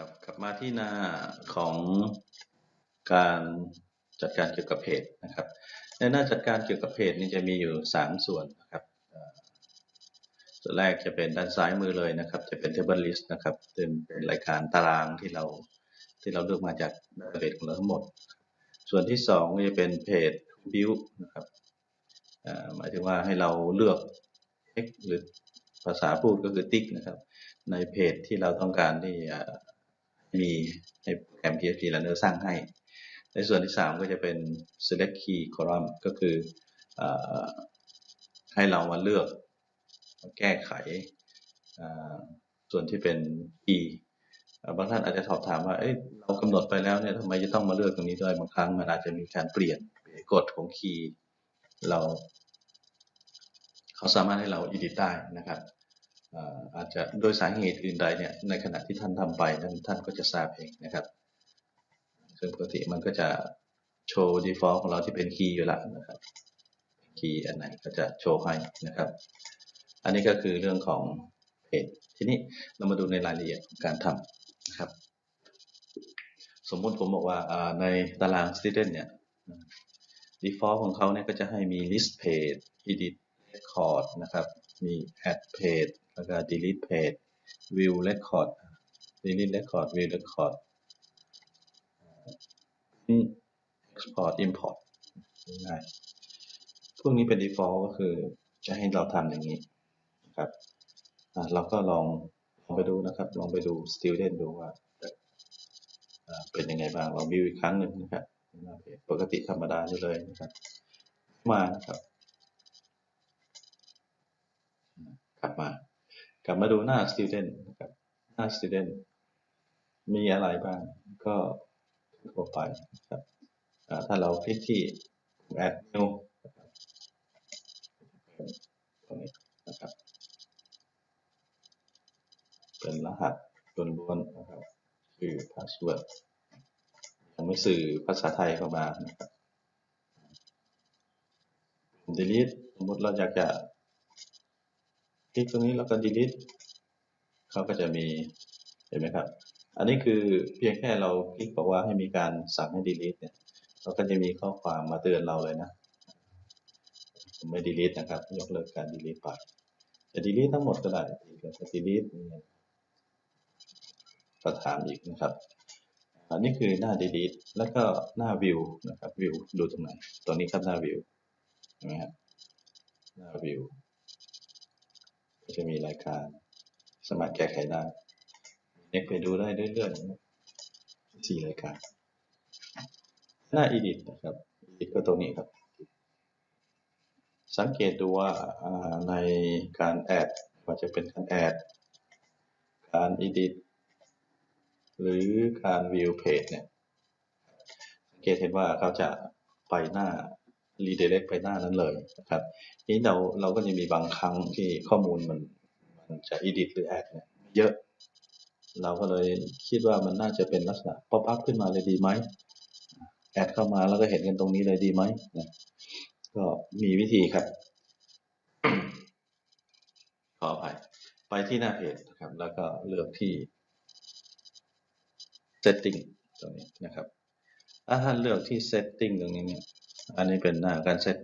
ครับกลับมาที่หน้าของการจัดการเกี่ยวกับเพจนะครับ ในหน้าจัดการเกี่ยวกับเพจนี่จะมีอยู่ 3 ส่วนนะครับส่วนแรกจะเป็นด้านซ้ายมือเลยนะครับ จะเป็น table list นะครับเป็นเป็นรายการตารางที่เราที่เราเลือกมาจากเพจของเราทั้งหมด ส่วนที่2ก็จะเป็นเพจ view นะครับหมายถึงว่าให้เราเลือก หรือภาษาพูดก็คือติ๊กนะครับ ในเพจที่เราต้องการที่จะ มีให้โปรแกรม PHP Runner สร้างให้ ในส่วนที่ 3 ก็จะเป็น select key column ก็คืออให้เรามาเลือกแก้ไข ส่วนที่เป็น key บางท่านอาจจะสอบถามว่าเเรากำหนดไปแล้วเนี่ยทำไมจะต้องมาเลือกตรงนี้ด้วยบางครั้งมันอาจจะมีการเปลี่ยนกฎของคีย์เรา เขาสามารถให้เรา edit ได้นะครับ อาจจะโดยสาเหตุอื่นใดเนี่ยในขณะที่ท่านทำไปท่านท่านก็จะทราบเองนะครับ ซึ่งปกติมันก็จะโชว์ default ของเราที่เป็นคีย์อยู่แล้วนะครับคีย์อันไหนก็จะโชว์ให้นะครับ อันนี้ก็คือเรื่องของเพจทีนี้เรามาดูในรายละเอียดของการทำนะครับ สมมุติผมบอกว่าอ่าในตาราง student เนี่ย default ของเขาเนี่ยก็จะให้มี list page edit record นะครับ มี add page แล้วก็ delete page view record delete record view record นี่ export import ง่ายพวกนี้เป็น default ก็คือจะให้เราทำอย่างนี้นะครับเราก็ลองลองไปดูนะครับ ลองไปดู student ดูว่าเป็นยังไงบ้างลองวิวอีกครั้งหนึ่งนะครับปกติธรรมดาเลยนะครับ มานะครับ กลับมา กลับมาดูหน้า student นะครับ หน้า student มีอะไรบ้างก็ทั่วไปนะครับถ้าเราคลิกที่ add new ตรงนี้นะครับ เป็นรหัสล้วนๆนะครับคือ password ยังไม่สื่อภาษาไทยเข้ามานะครับ delete สมมติเราอยากจะ ลิกตรงนี้แล้วก็ delete เขาก็จะมีเห็นไหมครับ อันนี้คือเพียงแค่เราคลิกบอกว่าให้มีการสั่งให้ delete เนี่ยเราก็จะมีข้อความมาเตือนเราเลยนะไม่ delete นะครับ ยกเลิกการ delete ไปจะ delete ทั้งหมดก็ได้จะ delete เนี่ยก็ถามอีกนะครับ อันนี้คือหน้า delete แล้วก็หน้า view นะครับ view ดูตรงไหนตรงนี้ครับหน้า view เห็นไหมครับหน้า view จะมีรายการสามารแก้ไขได้เน็กไปดูได้เรื่อยๆสี่รายการ หน้า edit นะครับ edit ก็ตรงนี้ครับ สังเกตดูว่าในการ add ว่าจะเป็นการ add การ edit หรือการ view page เนี่ยสังเกตเห็นว่าเขาจะไปหน้า redirect ไปหน้านั้นเลยนะครับทีนี้เราเราก็จะมีบางครั้งที่ข้อมูลมันมันจะ edit หรือ add เนี่ยเยอะ เราก็เลยคิดว่ามันน่าจะเป็นลักษณะ pop up ขึ้นมาเลยดีไหมแอดเข้ามาแล้วก็เห็นกันตรงนี้เลยดีไหมนะก็มีวิธีครับ ขออภัยไปที่หน้าเพจนะครับ แล้วก็เลือกที่ setting ตรงนี้นะครับถ้าท่านเลือกที่ setting ตรงนี้เนี่ย อันนี้เป็นหน้าการ set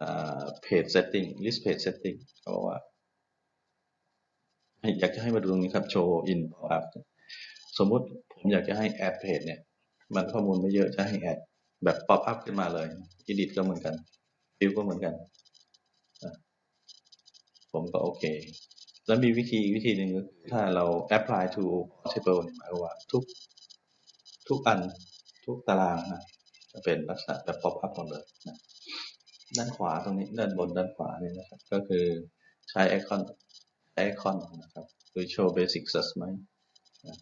อ่า page setting list page setting เขาบอกว่าอยากจะให้มาดูตรงนี้ครับ show in pop up สมมุติผมอยากจะให้ add page เนี่ย มันข้อมูลไม่เยอะจะให้ add แบบ pop up ขึ้นมาเลย edit ก็เหมือนกัน view ก็เหมือนกัน ผมก็โอเค แล้วมีวิธีวิธีหนึ่งก็คือถ้าเรา apply to table หมายว่าทุกทุกอันทุกตารางนะ จะเป็นลักษณะแบบ pop up หมดเลยนะด้านขวาตรงนี้ด้านบนด้านขวานี่นะครับ ก็คือใช้ไอคอนไอคอนนะครับหรือ show basic search ไหมนะ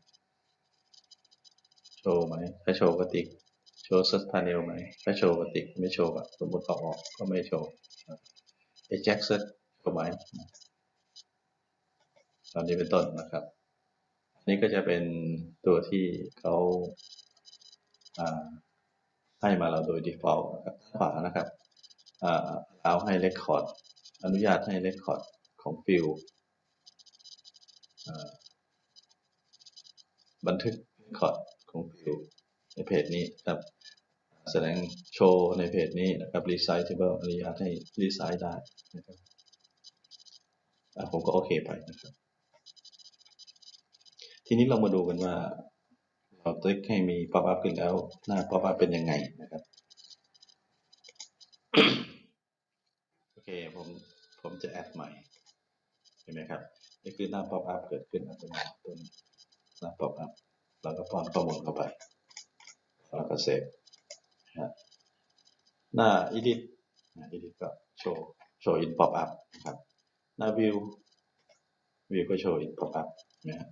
โชว์ไหมถ้าโชว์ก็ติ๊กโชว์ search panel ไหมถ้าโชว์ก็ติ๊กไม่โชว์อะสมมติเอาออกก็ไม่โชว์ไอ้ jack search โชว์ไหมตอนนี้เป็นต้นนะครับนนี้ก็จะเป็นตัวที่เขาอ่า ให้มาเราโดย default นะครับขวานะครับเอาให้ record อนุญาตให้ record ของ field บันทึกคอร์ดของฟิวในเพจนี้ครับแสดงโชว์ในเพจนี้นะครับ resizable อนุญาตให้ resize ได้นะครับผมก็โอเคไปนะครับ ทีนี้เรามาดูกันว่า เราติ๊กให้มี pop up ขึ้นแล้ว หน้า pop up เป็นยังไงนะครับ โอเค ผม ผมจะแอดใหม่ เห็นไหมครับ นี่คือหน้า pop up เกิดขึ้นอัตโนมัติตัวนี้หน้า pop up เราก็ป้อนข้อมูลเข้าไปแล้วก็เซฟหน้า edit edit ก็โชว์ show in pop up นะครับ หน้า view view ก็ show in pop up นะครับ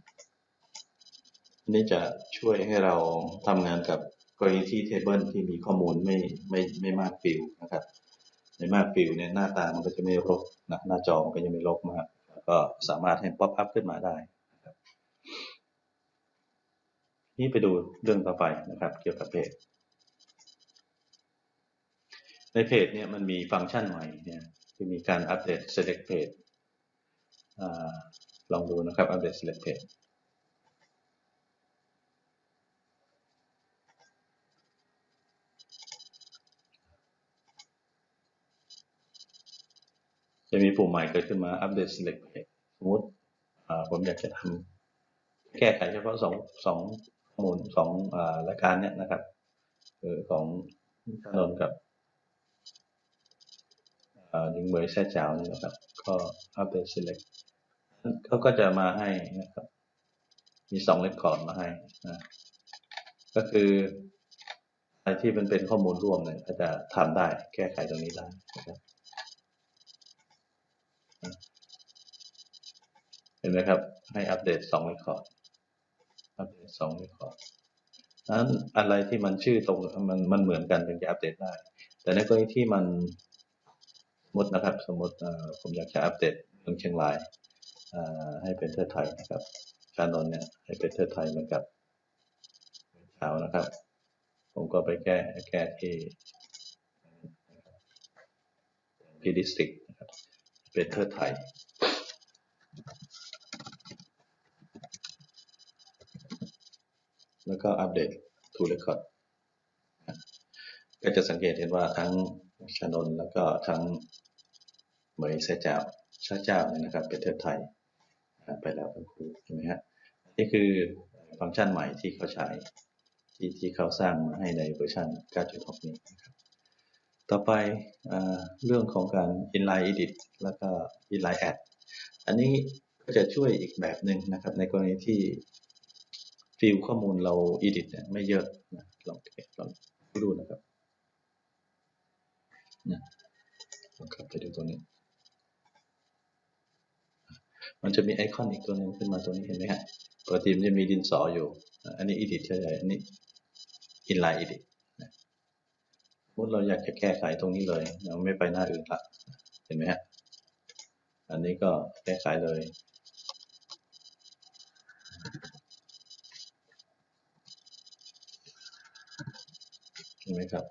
นนี้จะช่วยให้เราทำงานกับกรณีที่ table ที่มีข้อมูลไม่ไม่ไม่มากฟิลนะครับในมากฟิลเนี่ยหน้าตามันก็จะไม่รกนะหน้าจอมันก็จะไม่รกมากแล้วก็สามารถให้ pop up ขึ้นมาได้นะครับนี่ไปดูเรื่องต่อไปนะครับ เกี่ยวกับเพจ ในเพจเนี่ยมันมีฟังก์ชันใหม่เนี่ยที่มีการอัปเดต select page อลองดูนะครับอัปเดต select page จะมีปุ่มใหม่เกิดขึ้นมาอัปเดต select page สมมติผมอยากจะทำแก้ไขเฉพาะสองสองข้อมูลสองรายการเนี่ยนะครับคือของถนนกับหญิงเหมยแซ่เจ้านี่นะครับ ก็อัปเดต select เขาก็จะมาให้นะครับ มีสองเรคคอร์ดมาให้นะก็คืออะไรที่มันเป็นข้อมูลร่วมเนี่ยก็จะทำได้แก้ไขตรงนี้ได้นะครับ เห็นไหมครับ ให้อัปเดตสองรคคอร์ดอัปเดตสองรคคอร์ดนั้นอะไรที่มันชื่อตรงมันมันเหมือนกันถึงจะอัปเดตได้ แต่ในกรณีที่มันสมมตินะครับ สมมติผมอยากจะอัปเดตเรื่องเชียงรายให้เป็นเทิดไทยนะครับชานนท์เนี่ยให้เป็นเทิดไทยเหมือนกับเช้านะครับ ผมก็ไปแก้แก้ที่พีดิสติก นะครับเป็นเทิดไทยแล้วก็อัปเดต to record ก็จะสังเกตเห็นว่าทั้งชนนแล้วก็ทั้งเหมยเสเจ้าชาเจ้าเนี่ยนะครับเป็นเทิดไทยไปแล้วทั้งคู่ใช่ไหมฮะนี่คือฟังก์ชันใหม่ที่เขาใช้ที่ที่เขาสร้างมาให้ในเวอร์ชัน9.6นี้นะครับ ต่อไปอเรื่องของการ inline edit แล้วก็ inline add อันนี้ก็จะช่วยอีกแบบหนึ่งนะครับ ในกรณีที่ฟิลข้อมูลเรา edit เนี่ยไม่เยอะนะลองลองดูนะครับนะลองกลับไปดูตัวนี้ มันจะมีไอคอนอีกตัวหนึ่งขึ้นมาตัวนี้เห็นไหมฮะปกติมันจะมีดินสออยู่ อันนี้ edit เฉยๆอันนี้ inline edit มมติเราอยากจะแก้ไขตรงนี้เลย เราไม่ไปหน้าอื่นละเห็นไหมฮะอันนี้ก็แก้ไขเลยเห็นไหมครับ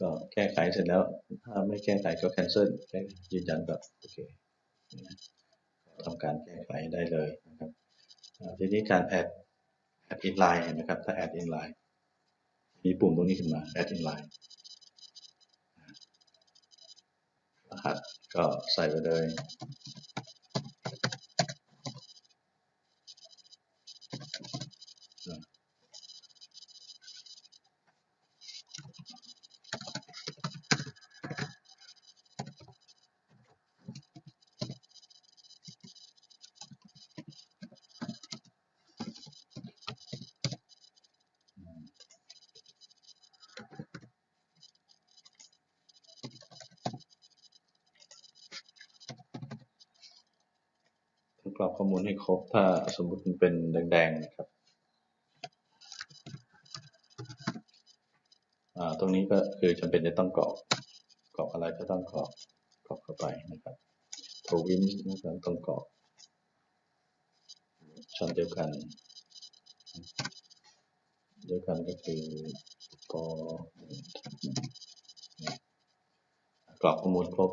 ก็แก้ไขเสร็จแล้ว ถ้าไม่แก้ไขก็ cancel แค่ยืนยันแบบโอเคทำการแก้ไขได้เลยนะครับทีนี้การ add add inline นะครับ ถ้า add inline มีปุ่มตรงนี้ขึ้นมาแอดอินไลน์ นะครับ ก็ใส่ไปเลย กรอกข้อมูลให้ครบ ถ้าสมมุติมันเป็นแดงๆนะครับตรงนี้ก็คือจำเป็นจะต้องกรอกกรอกอะไรก็ต้องกรอกกรอกเข้าไปนะครับโทวินนะครับต้องกรอกชั้นเดียวกัน เดียวกันก็คือกกรอกข้อมูลครบ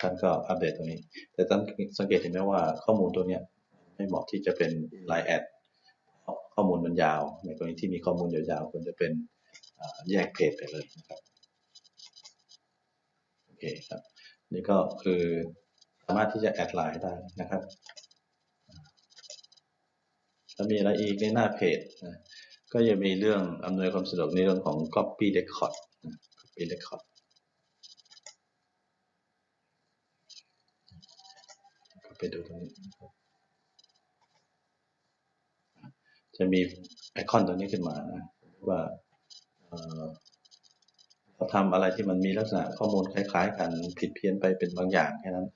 ท่านก็อัปเดตตรงนี้ แต่ท่านสังเกตเห็นไหมว่าข้อมูลตัวนี้ไม่เหมาะที่จะเป็นไลน์แอดข้อมูลมันยาว ในกรณีที่มีข้อมูลยาวๆควรจะเป็นแยกเพจไปเลยนะครับโอเคครับนี่ก็คือสามารถที่จะแอดไลน์ได้นะครับแล้วมีอะไรอีกในหน้าเพจก็จะมีเรื่องอำนวยความสะดวกในเรื่องของ copy record copy record ไปดูตรงนี้จะมีไอคอนตัวนี้ขึ้นมานะว่าเราทำอะไรที่มันมีลักษณะข้อมูลคล้าย ๆ กันผิดเพี้ยนไปเป็นบางอย่างแค่นั้น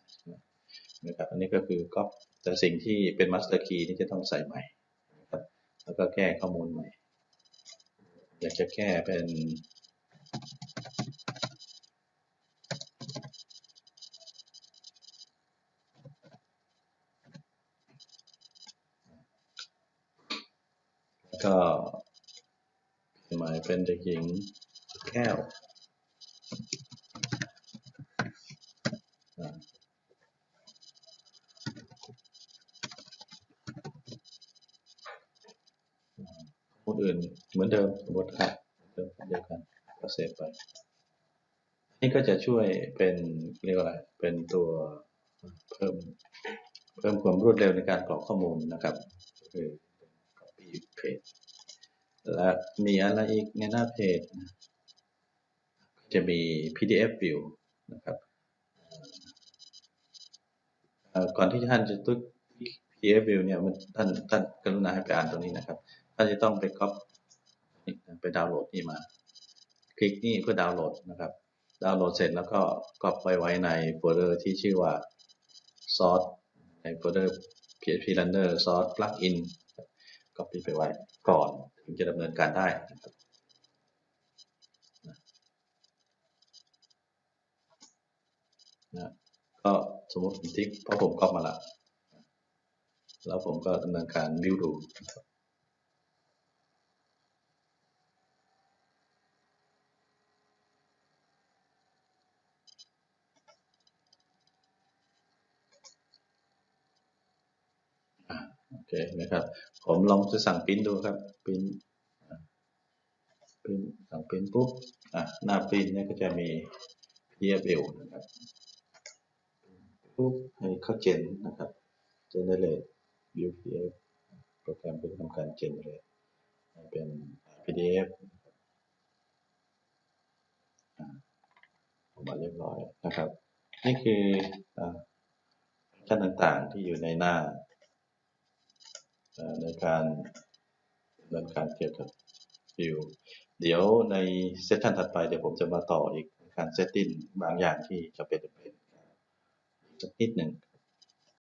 นะครับอันนี้ก็คือก็แต่สิ่งที่เป็น master key นี่จะต้องใส่ใหม่นะครับแล้วก็แก้ข้อมูลใหม่ อยากจะแก้เป็น ก็หมายเป็นเด็กหญิงแก้วคนอื่นเหมือนเดิมสมมติครับเหมือนเดิมเดียวกันก็เซฟไป นี่ก็จะช่วยเป็นเรียกว่าอะไร เป็นตัวเพิ่มเพิ่มความรวดเร็วในการกรอกข้อมูลนะครับก็คือ copy paste และมีอะไรอีกในหน้าเพจนะจะมี PDF view นะครับก่อนที่ท่านจะตึก PDF view เนี่ยมันท่านท่านกรุณาให้ไปอ่านตรงนี้นะครับ ท่านจะต้องไปก๊อปไปดาวน์โหลดนี่มา คลิกนี่เพื่อดาวน์โหลดนะครับ ดาวน์โหลดเสร็จแล้วก็ก๊อปไปไว้ในโฟลเดอร์ที่ชื่อว่า source ในโฟลเดอร์ php runner source plugin ก๊อปปี้ไปไว้ก่อนถึงจะดำเนินการได้นะครับนะก็สมมติผมทิ้งเพราะผมก๊อปมาละ แล้วผมก็ดำเนินการวิวดูนะครับ เคนะครับ ผมลองจะสั่งปริ้นดูครับปริ้นอะปริ้นสั่งปริ้นปุ๊บอะหน้าปริ้นเนี่ยก็จะมี PDF view นะครับปุ๊บให้เข้าเจนนะครับ generate PDF โปรแกรมเป็นทำการ generate เป็น PDF ออกมาเรียบร้อยนะครับ นี่คือขั้นต่างๆที่อยู่ในหน้า ในการดำเนินการเกี่ยวกับฟิวเดี๋ยวในเซสชันถัดไปเดี๋ยวผมจะมาต่ออีกการเซตติ้งบางอย่างที่จะเป็นเป็นสักนิดหนึ่ง